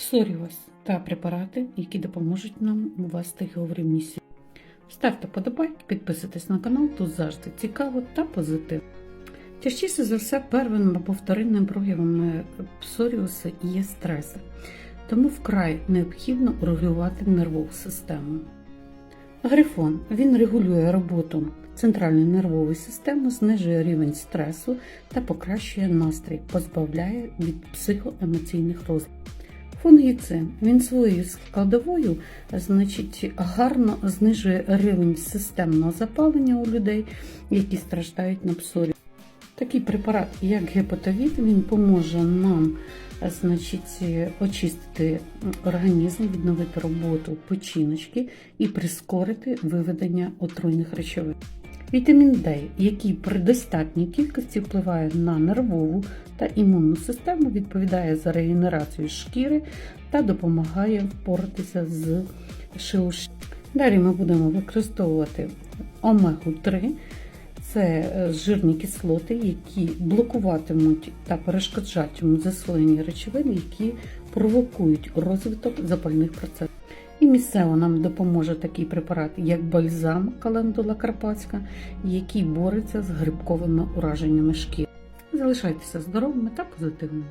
Псоріус та препарати, які допоможуть нам ввести ремісію. Ставте подобайки, підписуйтесь на канал, тут завжди цікаво та позитивно. Частіше за все, первим або вторинним проявом псоріуса є стрес, тому вкрай необхідно регулювати нервову систему. Грифон він регулює роботу центральної нервової системи, знижує рівень стресу та покращує настрій, позбавляє від психоемоційних розладів. Фунгіцин він своєю складовою значить, гарно знижує рівень системного запалення у людей, які страждають на псорі. Такий препарат, як гепатовід, він поможе нам значить, очистити організм, відновити роботу печіночки і прискорити виведення отруйних речовин. Вітамін D, який при достатній кількості впливає на нервову та імунну систему, відповідає за регенерацію шкіри та допомагає впоратися з шелуші. Далі ми будемо використовувати омегу 3 це е, жирні кислоти, які блокуватимуть та перешкоджатимуть засвоєння речовин, які провокують розвиток запальних процесів. І місцево нам допоможе такий препарат, як бальзам календула карпатська, який бореться з грибковими ураженнями шкіри. Залишайтеся здоровими та позитивними.